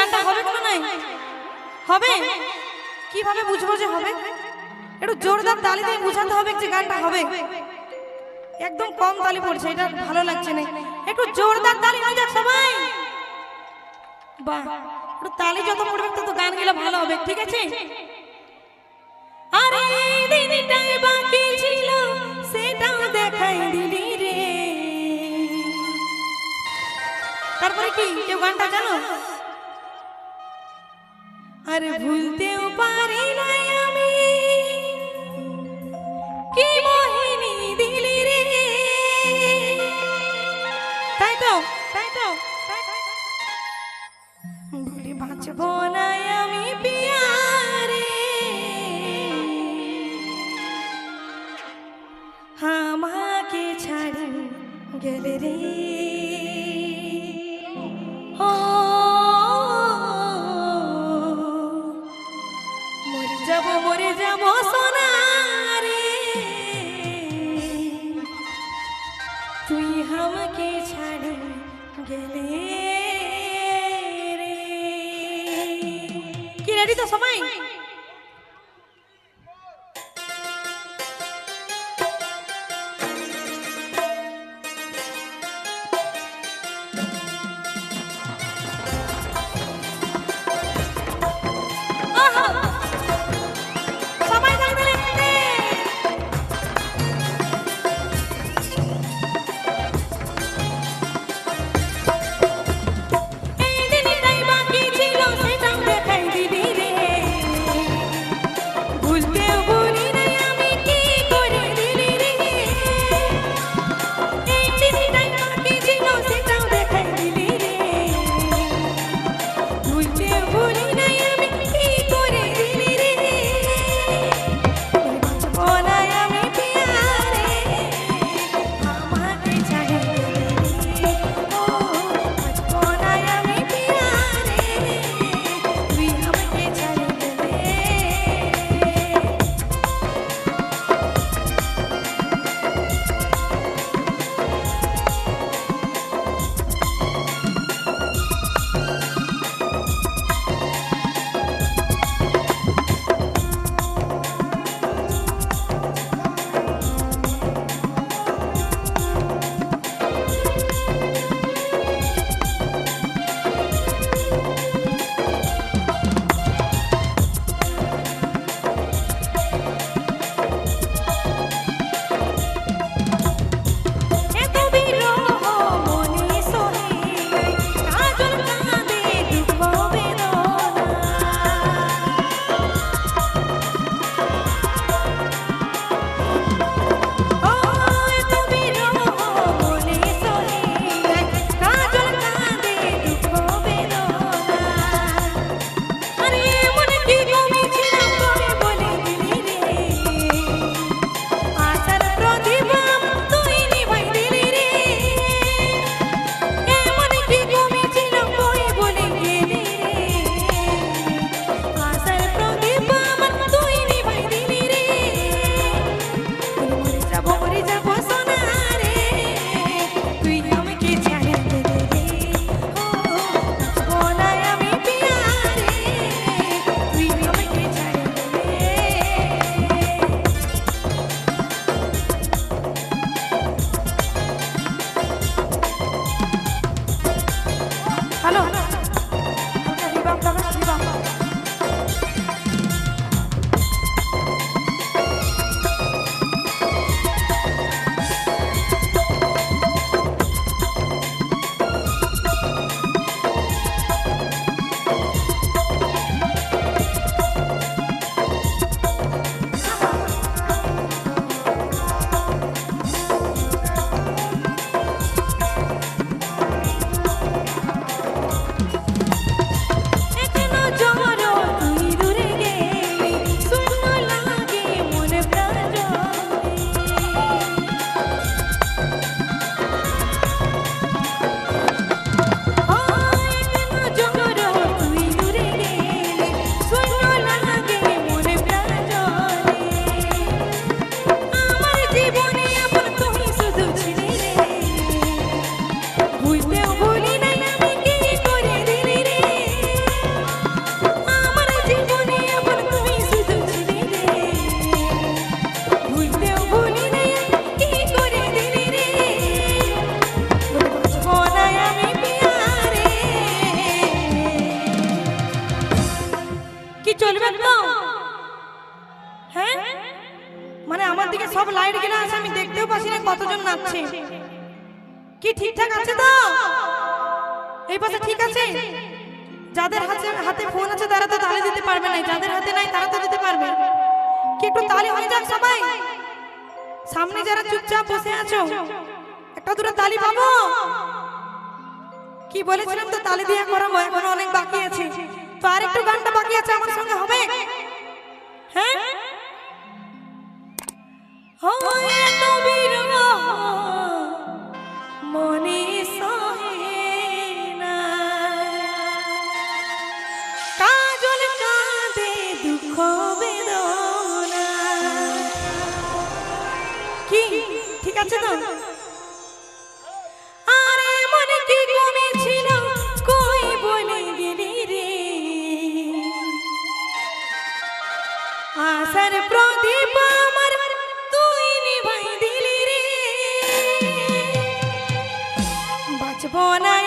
গানটা হবে কোনো নাই হবে? কীভাবে বুঝব যে হবে? একটু জোরদার তালি দিয়ে বুঝাতে হবে যে গানটা হবে। একদম কম তালি পড়ছে, এটা ভালো লাগছে না। একটু জোরদার তালি হয়ে সবাই। বাহ, একটু তালি যত পড়বে তত গান গেলে ভালো হবে, ঠিক আছে? আরে দিনটাই বাকি ছিল সেটাও দেখাই দিলি রে। তারপরে কি, কেউ গানটা জানো? আরে ভুলতেও পারি নাই আমি। কি মোহিনী দিলি রে? তাই তো? তাই তো? ভুলে বাঁচবো না আমি পিয়ারে। আমাকে ছাড়ি গেলে রে। গেলে কি রেডি তো সবাই? কি চলবে তো? হ্যাঁ? মানে আমার দিকে সব লাইট গেলে আছে, আমি দেখতেও পাচ্ছি না কতজন নাচছে। কি ঠিকঠাক আছে তো? এই পাশে ঠিক আছে? যাদের হাতে হাতে ফোন আছে, তারা তো তালি দিতে পারবে না। যাদের হাতে নাই, তারা তো দিতে পারবে। কি একটু তালি হয়ে যাক সবাই। সামনে যারা চুপচাপ বসে আছো, একটা দুটো তালি পাবো? কি বলেছিলাম তো, তালি দিয়ে করাবো? এখনও অনেক বাকি আছে। তো আর একটু গানটা বাকি আছে, আমার সঙ্গে হবে? হ্যাঁ? মনে কাজল কাঁদে দুঃখ বেদনা। কি? ঠিক আছে তো? বাঁচব না